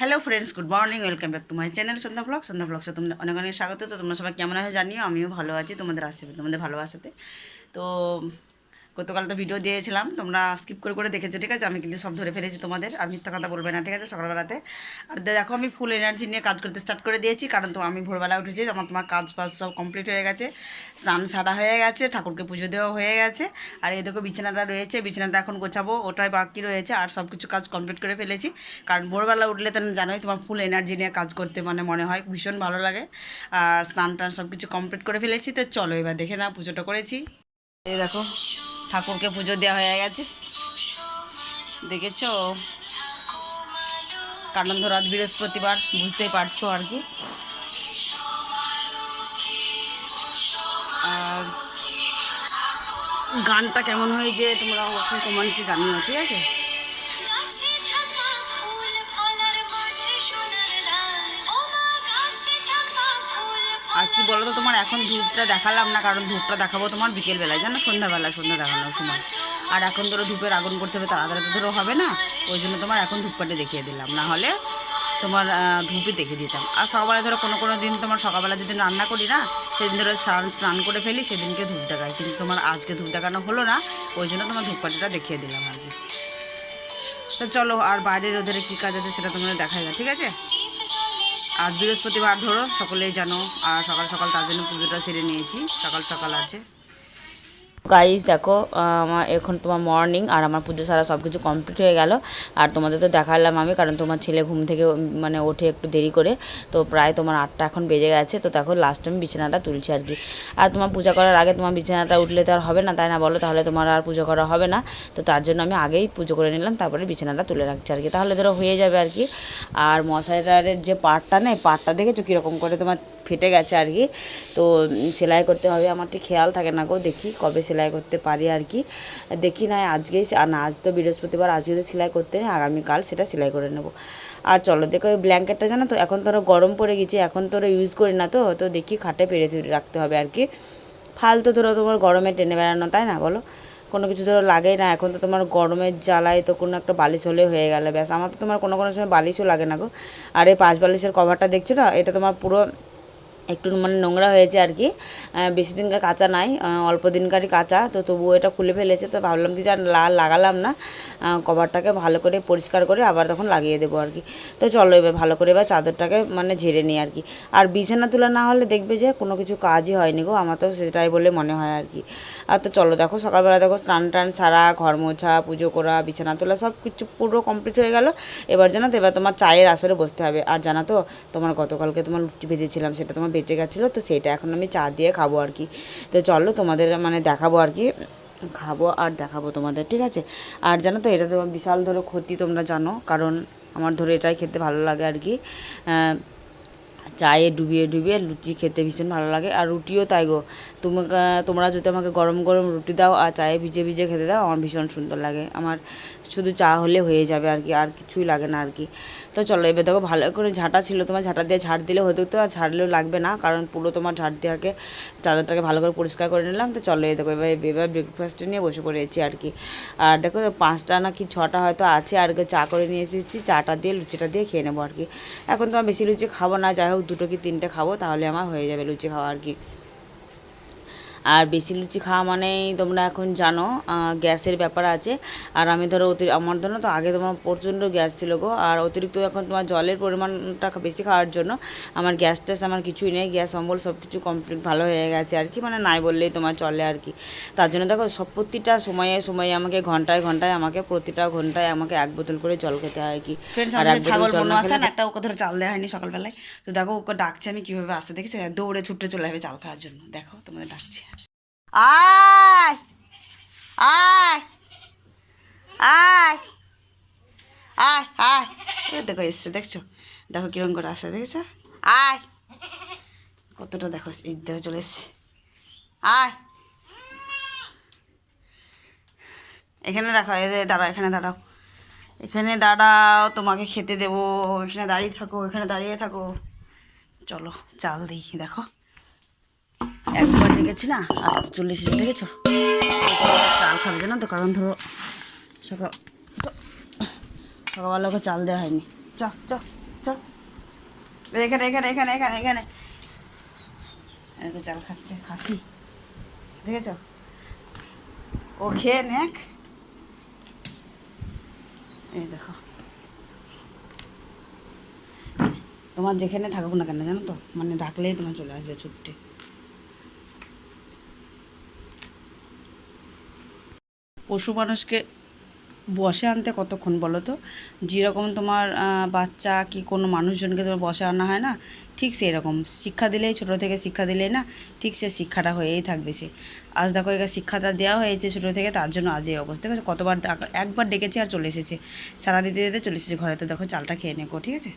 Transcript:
Hello friends good morning welcome back to my channel Sandhya blog Sandhya ব্লগসে তোমাদের অনেক অনেক স্বাগত। তো তোমরা সবাই কেমন আছে জানিও, আমিও ভালো আছি, তোমাদের আসবে তোমাদের ভালোবাসাতে। তো গতকাল তো ভিডিও দিয়েছিলাম, তোমরা স্কিপ করে করে দেখেছ, ঠিক আছে? আমি কিন্তু সব ধরে ফেলেছি তোমাদের, আর মিথ্যা কথা বলবে না, ঠিক আছে? সকালবেলাতে। আর দেখো, আমি ফুল এনার্জি নিয়ে কাজ করতে স্টার্ট করে দিয়েছি, কারণ তো আমি ভোরবেলা উঠেছি, আমার তোমার কাজ ফাজ সব কমপ্লিট হয়ে গেছে, স্নান সারা হয়ে গেছে, ঠাকুরকে পুজো দেওয়া হয়ে গেছে, আর এই দেখো বিছানাটা রয়েছে, বিছানাটা এখন গোছাবো, ওটাই বাকি রয়েছে, আর সব কিছু কাজ কমপ্লিট করে ফেলেছি, কারণ ভোরবেলা উঠলে তো জানোই তোমার ফুল এনার্জি নিয়ে কাজ করতে মানে মনে হয়, ভীষণ ভালো লাগে, আর স্নান টান সব কিছু কমপ্লিট করে ফেলেছি, তো চলো এবার দেখে না পুজোটা করেছি। এই দেখো ঠাকুরকে পুজো দেওয়া হয়ে গেছে। দেখেছ? কারণ ধরো বৃহস্পতিবার, বুঝতেই পারছ আর কি। আর গানটা কেমন হয়েছে তোমরা অবশ্যই কমানিসে জানিও, ঠিক আছে? কি বলো তো তোমার এখন ধূপটা দেখালাম না, কারণ ধূপটা দেখাবো তোমার বিকেলবেলায়, জানো? সন্ধ্যাবেলা সন্ধ্যা দেখানোর সময়। আর এখন ধরো ধূপের আগুন করতে হবে, তাড়াতাড়ি তো ধরো হবে না। ওই জন্য তোমার এখন ধূপকাঠি দেখিয়ে দিলাম। না হলে তোমার ধূপই দেখিয়ে দিতাম। আর সকালবেলা ধরো কোনো কোনো দিন তোমার সকালবেলা যেদিন রান্না করি না, সেদিন ধরো স্নান স্নান করে ফেলি, সেদিনকে ধূপ দেখাই। কিন্তু তোমার আজকে ধূপ দেখানো হলো না, ওই জন্য তোমার ধূপকাঠিটা দেখিয়ে দিলাম আর কি। তো চলো, আর বাইরের ওদের কী কাজ আছে সেটা তোমাদের দেখা যায় ঠিক আছে? আজ বৃহস্পতিবার ধরো, সকলেই জানো, আর সকাল সকাল তার জন্য পুজোটা সেরে নিয়েছি, সকাল সকাল আছে। গাইজ দেখো আমার এখন তোমার মর্নিং আর আমার পুজো সারা সব কিছু কমপ্লিট হয়ে গেল। আর তোমাদের তো দেখালাম আমি, কারণ তোমার ছেলে ঘুম থেকে মানে ওঠে একটু দেরি করে। তো প্রায় তোমার আটটা এখন বেজে গেছে। তো দেখো লাস্ট আমি বিছানাটা তুলছি আর কি। আর তোমার পূজা করার আগে তোমার বিছানাটা উঠলে তো আর হবে না, তাই না বলো? তাহলে তোমার আর পুজো করা হবে না। তো তার জন্য আমি আগেই পুজো করে নিলাম, তারপরে বিছানাটা তুলে রাখছি আর কি। তাহলে ধরো হয়ে যাবে আর কি। আর মশারিটার যে পাটটা নেই, পাটটা দেখেছ কীরকম করে তোমার ফেটে গেছে আর কি। তো সেলাই করতে হবে, আমার ঠিক খেয়াল থাকে না গো, দেখি কবে সেলাই করতে পারি আর কি। দেখি না, আজকেই আর না, আজ তো বৃহস্পতিবার, আজকে তো সেলাই করতে নেই, আগামীকাল সেটা সেলাই করে নেব। আর চলো, দেখো ওই ব্ল্যাঙ্কেটটা জানো তো, এখন তো ওরা গরম পড়ে গেছে, এখন তো ওরা ইউজ করি না তো তো দেখি খাটে পেরে রাখতে হবে আর কি। ফালতু ধরো তোমার গরমে টেনে বেড়ানো, তাই না বলো? কোনো কিছু ধরো লাগেই না, এখন তো তোমার গরমের জ্বালায় তো কোনো একটা বালিশ হলে হয়ে গেল, ব্যাস। আমার তো তোমার কোনো কোনো সময় বালিশও লাগে না গো। আর এই পাঁচ বালিশের কভারটা দেখছ না? এটা তোমার পুরো একটু মানে নোংরা হয়েছে আর কি। বেশি দিনকার কাঁচা নাই অল্প দিনকারই কাঁচা। তো তবুও এটা খুলে ফেলেছে, তো ভাবলাম কি যে আর লাগালাম না। কভারটাকে ভালো করে পরিষ্কার করে আবার তখন লাগিয়ে দেবো আর কি। তো চলো এবার ভালো করে এবার চাদরটাকে মানে ঝেড়ে নিই আর কি। আর বিছানা তোলা না হলে দেখবে যে কোনো কিছু কাজই হয়নি গো, আমার তো সেটাই বলে মনে হয় আর কি। আর তো চলো দেখো, সকালবেলা দেখো স্নান টান সারা, ঘর মোছা, পুজো করা, বিছানা তোলা সব কিছু পুরো কমপ্লিট হয়ে গেল। এবার জানো তো, এবার তোমার চায়ের আসরে বসতে হবে। আর জানো তো, তোমার গতকালকে তোমার লুচি ভেজেছিলাম, সেটা তোমার বেঁচে গেছিল, তো সেটা এখন আমি চা দিয়ে খাব আর কি। তো চলো তোমাদের মানে দেখাবো আর কি। খাব আর দেখাবো তোমাদের, ঠিক আছে? আর জানো তো এটা তো বিশাল ধরো ক্ষতি তোমরা জানো, কারণ আমার ধরো এটাই খেতে ভালো লাগে আর কি। চায়ে ডুবিয়ে ডুবিয়ে লুচি খেতে ভীষণ ভালো লাগে। আর রুটিও তাই গো। তোমাকে, তোমরা যদি আমাকে গরম গরম রুটি দাও আর চায়ে ভিজে ভিজে খেতে দাও, আমার ভীষণ সুন্দর লাগে। আমার শুধু চা হলে হয়ে যাবে আর কি, আর কিছুই লাগে না আর কি। তো চলো, এবার দেখো ভালো করে ঝাঁটা ছিল, তোমার ঝাঁটা দিয়ে ঝাড় দিলে হতো তো আর ঝাড়লেও লাগবে না, কারণ পুরো তোমার ঝাড় দেওয়াকে, চাদরটাকে ভালো করে পরিষ্কার করে নিলাম। তো চলো এই দেখো, এবার এবার ব্রেকফাস্টে নিয়ে বসে পড়েছি আর কি। আর দেখো, পাঁচটা না কি ছটা হয়তো আছে, আর চা করে নিয়ে এসেছি, চাটা দিয়ে, লুচিটা দিয়ে খেয়ে নেব আর কি। এখন তোমার বেশি লুচি খাব না, যাই হোক দুটো কি তিনটে খাব তাহলে আমার হয়ে যাবে লুচি খাওয়া আর কি। আর বেশি লুচি খাওয়া মানেই তোমরা এখন জানো গ্যাসের ব্যাপার আছে। আর আমি ধরো অতি আমার ধরো তো আগে তোমার প্রচণ্ড গ্যাস ছিল গো। আর অতিরিক্ত এখন তোমার জলের পরিমাণটা বেশি খাওয়ার জন্য আমার গ্যাস ট্যাস আমার কিছুই নেই। গ্যাস অম্বল সব কিছু কমপ্লিট ভালো হয়ে গেছে আর কি। মানে নাই বললেই তোমার চলে আর কি। তার জন্য দেখো সব প্রতিটা সময়ে সময়ে আমাকে ঘন্টায় ঘন্টায় আমাকে প্রতিটা ঘন্টায় আমাকে এক বোতল করে জল খেতে হয় কি। আর এক বোতল জল না একটা ওকে ধরে চাল দেওয়া হয়নি সকালবেলায়। তো দেখো ওকে ডাকছে আমি কীভাবে আসতে দেখেছি? দৌড়ে ছুটে চলে যাবে চাল খাওয়ার জন্য। দেখো তোমাদের ডাকছে। আয় আয় আয় আয় আয় দেখো এসছে দেখছ দেখো কিরম করে আসছে দেখেছ আয় কতটা দেখো এই দেখো চলে এসছে আয় এখানে রাখো এই দাঁড়াও এখানে দাঁড়াও এখানে দাঁড়াও তোমাকে খেতে দেবো এখানে দাঁড়িয়ে থাকো এখানে দাঁড়িয়ে থাকো চলো চাল দিই দেখো একবার লেগেছি না, আর চল্লিশ লেগেছো চাল খাবে জানো তো, কারণ ধরো সকাল সকালবেলা ওকে চাল দেওয়া হয়নি। চ চ চল এখানে এখানে এখানে এখানে এখানে। এই চাল খাচ্ছে, খাসি। দেখেছ? ও খেয়ে নেক। এই দেখো। তোমার যেখানে থাকুক না কেন, জানো তো? মানে ডাকলেই তোমার চলে আসবে ছুটতে। পশু মানুষকে বসে আনতে কতক্ষণ বলো তো? যেরকম তোমার বাচ্চা কি কোনো মানুষজনকে তোমার বসে আনা হয় না, ঠিক সেই রকম শিক্ষা দিলেই, ছোটো থেকে শিক্ষা দিলেই না, ঠিক সে শিক্ষাটা হয়েই থাকবে সে। আজ দেখো একে শিক্ষাটা দেওয়া হয়েছে ছোটো থেকে, তার জন্য আজ এই অবস্থা। কতবার একবার ডেকেছে আর চলে এসেছে। সারা দিতে দিতে চলে এসেছে ঘরে। তো দেখো চালটা খেয়ে নেকো, ঠিক আছে?